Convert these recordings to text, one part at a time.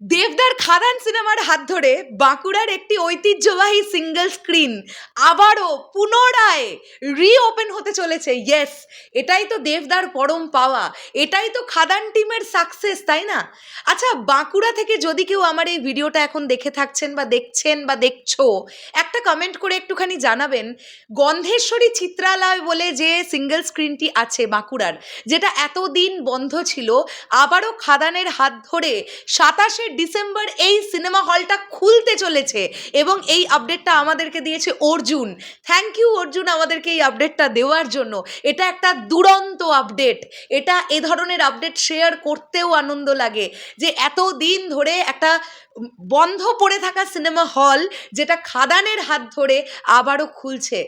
দেবদার খাদান সিনেমার হাত ধরে বাঁকুড়ার একটি ঐতিহ্যবাহী সিঙ্গেল স্ক্রিন আবারও পুনরায় রিওপেন হতে চলেছে। ইয়েস, এটাই তো দেবদার পরম পাওয়া। এটাই তো খাদান টিমের সাকসেস তাই না? আচ্ছা বাঁকুড়া থেকে যদি কেউ আমার এই ভিডিওটা এখন দেখে থাকছেন বা দেখছেন বা দেখছ, একটা কমেন্ট করে একটুখানি জানাবেন। গন্ধেশ্বরী চিত্রালয় বলে যে সিঙ্গেল স্ক্রিনটি আছে বাঁকুড়ার, যেটা এতদিন বন্ধ ছিল, আবারও খাদানের হাত ধরে সাতাশে ডিসেম্বর এই সিনেমা হলটা খুলতে চলেছে এবং এই আপডেটটা আমাদেরকে দিয়েছে অর্জুন। থ্যাংক ইউ অর্জুন, আমাদেরকে এই আপডেটটা দেওয়ার জন্য। এটা একটা দুরন্ত আপডেট এটা এ ধরনের আপডেট শেয়ার করতেও আনন্দ লাগে যে এত দিন ধরে একটা বন্ধ পড়ে থাকা সিনেমা হল যেটা খাদানের হাত ধরে আবারও খুলছে।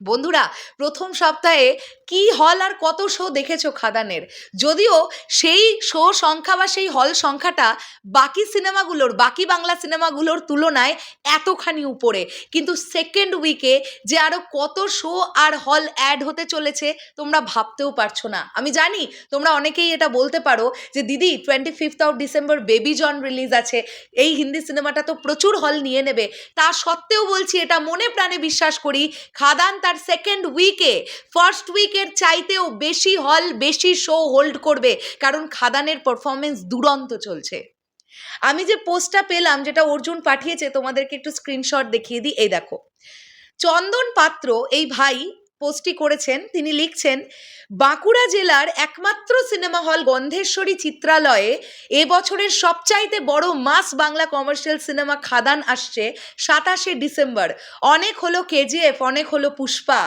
বন্ধুরা, প্রথম সপ্তাহে কি হল আর কত শো দেখেছ খাদানের? যদিও সেই শো সংখ্যা বা সেই হল সংখ্যাটা বাকি সিনেমাগুলোর, বাকি বাংলা সিনেমাগুলোর তুলনায় এতখানি উপরে। কিন্তু সেকেন্ড উইকে যে আরও কত শো আর হল অ্যাড হতে চলেছে, তোমরা ভাবতেও পারছ না। আমি জানি তোমরা অনেকেই এটা বলতে পারো যে, দিদি twenty fifth of December Baby John release আছে। এই হিন্দি সিনেমাটা তো প্রচুর হল নিয়ে নেবে। তা সত্ত্বেও বলছি, এটা মনে প্রাণে বিশ্বাস করি, খাদান তার সেকেন্ড উইকে ফার্স্ট উইকের চাইতেও বেশি হল বেশি শো হোল্ড করবে, কারণ খাদানের পারফরমেন্স দুরন্ত চলছে। আমি যে পোস্টটা পেলাম, যেটা অর্জুন পাঠিয়েছে, তোমাদেরকে একটু স্ক্রিনশট দেখিয়ে দিই, এই দেখো। চন্দন পাত্র, এই ভাই পোস্টটি করেছেন, তিনি লিখছেন, বাঁকুড়া জেলার একমাত্র সিনেমা হল গন্ধেশ্বরী চিত্রালয়ে এবছরের সবচাইতে বড় মাস বাংলা কমার্শিয়াল সিনেমা খাদান আসছে সাতাশে ডিসেম্বর। অনেক হলো কেজিএফ, অনেক হলো পুষ্পা।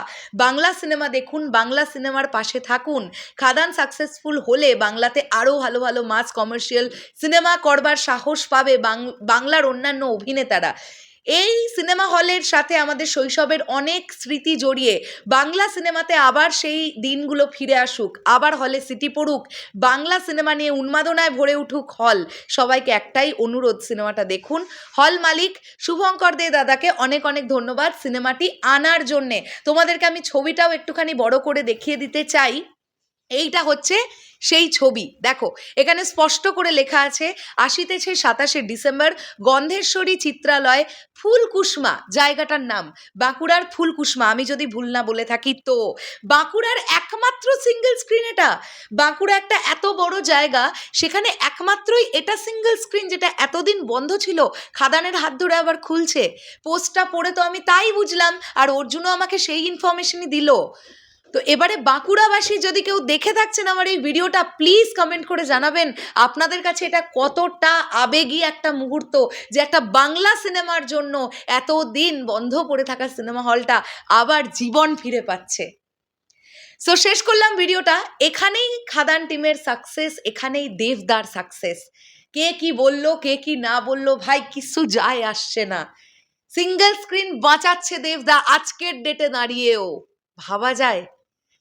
বাংলা সিনেমা দেখুন, বাংলা সিনেমার পাশে থাকুন। খাদান সাকসেসফুল হলে বাংলাতে আরও ভালো ভালো মাস কমার্শিয়াল সিনেমা করবার সাহস পাবে বাংলার অন্যান্য অভিনেতারা। এই সিনেমা হলের সাথে আমাদের শৈশবের অনেক স্মৃতি জড়িয়ে বাংলা সিনেমাতে আবার সেই দিনগুলো ফিরে আসুক, আবার হলে সিটি পড়ুক, বাংলা সিনেমা নিয়ে উন্মাদনায় ভরে উঠুক হল। সবাইকে একটাই অনুরোধ সিনেমাটা দেখুন। হল মালিক শুভঙ্কর দে দাদাকে অনেক অনেক ধন্যবাদ সিনেমাটি আনার জন্যে। তোমাদেরকে আমি ছবিটাও একটুখানি বড় করে দেখিয়ে দিতে চাই। এইটা হচ্ছে সেই ছবি। দেখো, এখানে স্পষ্ট করে লেখা আছে, আসিতেছে সাতাশে ডিসেম্বর, গন্ধেশ্বরী চিত্রালয়, ফুলকুসমা, জায়গাটার নাম, বাঁকুড়ার ফুলকুসমা। আমি যদি ভুল না বলে থাকি তো। বাঁকুড়ার একমাত্র সিঙ্গেল স্ক্রিন এটা। বাঁকুড়া একটা এত বড় জায়গা, সেখানে একমাত্রই এটা সিঙ্গেল স্ক্রিন যেটা এতদিন বন্ধ ছিল, খাদানের হাত ধরে আবার খুলছে। পোস্টটা পড়ে তো আমি তাই বুঝলাম, আর অর্জুনও আমাকে সেই ইনফরমেশনই দিল। তো এবারে বাঁকুড়াবাসী যদি কেউ দেখে থাকছেন আমার এই ভিডিওটা প্লিজ কমেন্ট করে জানাবেন আপনাদের কাছে এটা কতটা আবেগী একটা মুহূর্ত যে একটা বাংলা সিনেমার জন্য এত দিন বন্ধ পড়ে থাকা সিনেমা হলটা আবার জীবন ফিরে পাচ্ছে। সো শেষ করলাম ভিডিওটা। এখানেই খাদান টিমের সাকসেস এখানেই দেবদার সাকসেস কে কি বলল, কে কি না বলল, ভাই কিছু যায় আসছে না। সিঙ্গেল স্ক্রিন বাঁচাচ্ছে দেবদা, আজকের ডেটে দাঁড়িয়েও। ভাবা যায়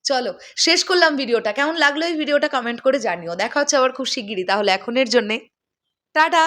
চলো, শেষ করলাম ভিডিওটা। কেমন লাগল এই ভিডিওটা? কমেন্ট করে জানিও। দেখা হচ্ছে আবার খুব শিগগিরই, তাহলে এখনের জন্যে। টাটা!